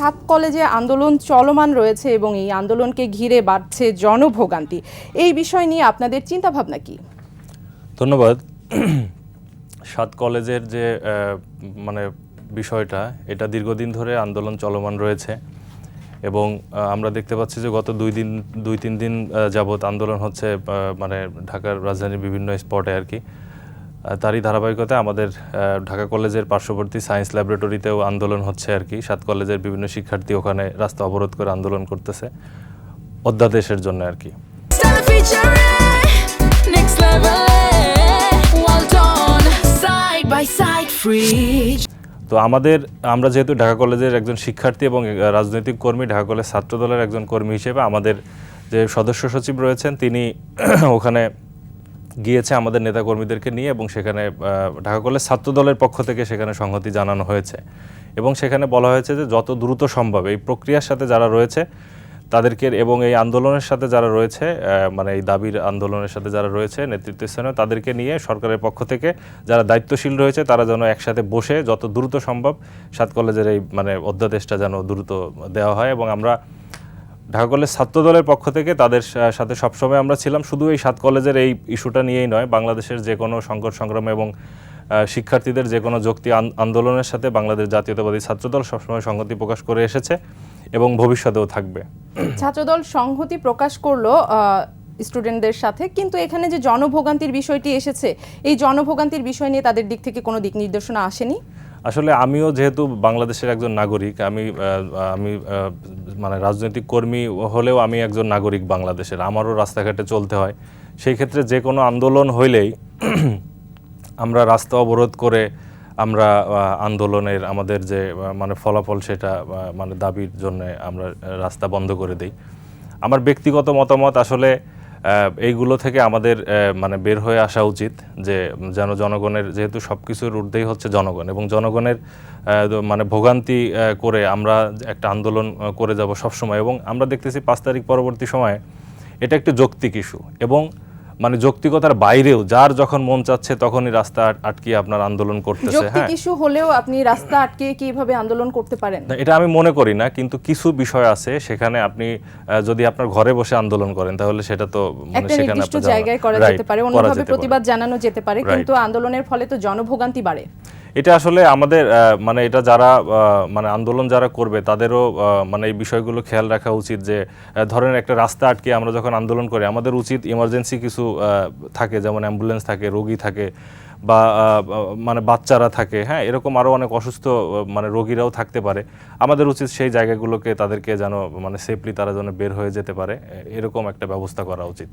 সাত কলেজে আন্দোলন চলমান রয়েছে এবং এই আন্দোলনকে ঘিরে বাড়ছে জনভোগান্তি। এই বিষয় নিয়ে আপনাদের চিন্তাভাবনা কি? ধন্যবাদ। সাত কলেজের যে মানে বিষয়টা, এটা দীর্ঘদিন ধরে আন্দোলন চলমান রয়েছে এবং আমরা দেখতে পাচ্ছি যে গত দুই দিন, দুই, তিন দিন যাবৎ আন্দোলন হচ্ছে মানে ঢাকার রাজধানীর বিভিন্ন স্পটে আর কি। তারই ধারাবাহিকতায় আমাদের ঢাকা কলেজের পার্শ্ববর্তী সায়েন্স ল্যাবরেটরিতেও আন্দোলন হচ্ছে আর কি। সাত কলেজের বিভিন্ন শিক্ষার্থী ওখানে রাস্তা অবরোধ করে আন্দোলন করতেছে। অধ্যাদেশের জন্য আর কি. তো আমাদের আমরা যেহেতু ঢাকা কলেজের একজন শিক্ষার্থী এবং রাজনৈতিক কর্মী ঢাকা কলেজ ছাত্র দলের একজন কর্মী হিসেবে আমাদের যে সদস্য সচিব রয়েছেন তিনি ওখানে গিয়েছে আমাদের নেতা কর্মীদেরকে নিয়ে এবং সেখানে ঢাকা কলেজ ছাত্র দলের পক্ষ থেকে সেখানে সংহতি জানানো হয়েছে। এবং সেখানে বলা হয়েছে যে যত দ্রুত সম্ভব এই প্রক্রিয়ার সাথে যারা রয়েছে তাদেরকে এবং এই আন্দোলনের সাথে যারা রয়েছে মানে এই দাবির আন্দোলনের সাথে যারা রয়েছে নেতৃত্বস্থানীয় তাদেরকে নিয়ে সরকারের পক্ষ থেকে যারা দায়িত্বশীল রয়েছে তারা যেন একসাথে বসে যত দ্রুত সম্ভব সাত কলেজের এই মানে অধ্যাদেশটা যেন দ্রুত দেওয়া হয়। এবং আমরা ঢাকা কলেজ ছাত্র দলের পক্ষ থেকে তাদের সাথে সবসময় আমরা ছিলাম। শুধু এই সাত কলেজের এই ইস্যুটা নিয়েই নয়, বাংলাদেশের যে কোনো সংকট সংগ্রাম এবং শিক্ষার্থীদের যে কোনো যুক্তি আন- আন্দোলনের সাথে বাংলাদেশ জাতীয়তাবাদী ছাত্রদল সবসময় সংহতি প্রকাশ করে এসেছে এবং ভবিষ্যতেও থাকবে। ছাত্রদল সংহতি প্রকাশ করল স্টুডেন্টদের সাথে। কিন্তু এখানে যে জনভোগান্তির বিষয়টি এসেছে, এই জনভোগান্তির বিষয় নিয়ে তাদের দিক থেকে কোনো দিক নির্দেশনা আসেনি? আসলে আমিও যেহেতু বাংলাদেশের একজন নাগরিক, আমি আমি মানে রাজনৈতিক কর্মী হলেও আমি একজন নাগরিক বাংলাদেশের। আমারও রাস্তাঘাটে চলতে হয়। সেই ক্ষেত্রে যে কোনো আন্দোলন হইলেই আমরা রাস্তা অবরোধ করে আমরা আন্দোলনের আমাদের যে মানে ফলাফল সেটা মানে দাবির জন্য আমরা রাস্তা বন্ধ করে দেই। আমার ব্যক্তিগত মতামত আসলে এইগুলো থেকে আমাদের মানে বের হয়ে আসা উচিত যে যেন জনগণের, যেহেতু সব কিছুর ঊর্ধ্বেই হচ্ছে জনগণ এবং জনগণের মানে ভোগান্তি করে আমরা একটা আন্দোলন করে যাব সবসময় এবং আমরা দেখতেছি পাঁচ তারিখ পরবর্তী সময়ে এটা একটি যৌক্তিক ইস্যু এবং মানে যৌক্তিকতার বাইরেও যার যখন মন চাচ্ছে তখনই রাস্তা আটকে আপনার আন্দোলন করতেছে হ্যাঁ। ইস্যু হলেও আপনি রাস্তা আটকে কীভাবে আন্দোলন করতে পারেন? এটা আমি মনে করি না কিন্তু কিছু বিষয় আছে সেখানে আপনি যদি আপনার ঘরে বসে আন্দোলন করেন তাহলে সেটা তো মানে সেখানে জায়গায় করা যেতে পারে অন্যভাবে প্রতিবাদ জানানো যেতে পারে কিন্তু আন্দোলনের ফলে তো জনভোগান্তি বাড়ে। এটা আসলে আমাদের মানে এটা যারা মানে আন্দোলন যারা করবে, তাদেরও মানে এই বিষয়গুলো খেয়াল রাখা উচিত যে ধরেন একটা রাস্তা আটকে আমরা যখন আন্দোলন করি, আমাদের উচিত ইমার্জেন্সি কিছু থাকে, যেমন অ্যাম্বুলেন্স থাকে, রোগী থাকে, বা মানে বাচ্চারা থাকে হ্যাঁ এরকম আরও অনেক অসুস্থ মানে রোগীরাও থাকতে পারে। আমাদের উচিত সেই জায়গাগুলোকে তাদেরকে যেন মানে সেফলি তারা যেন বের হয়ে যেতে পারে এরকম একটা ব্যবস্থা করা উচিত।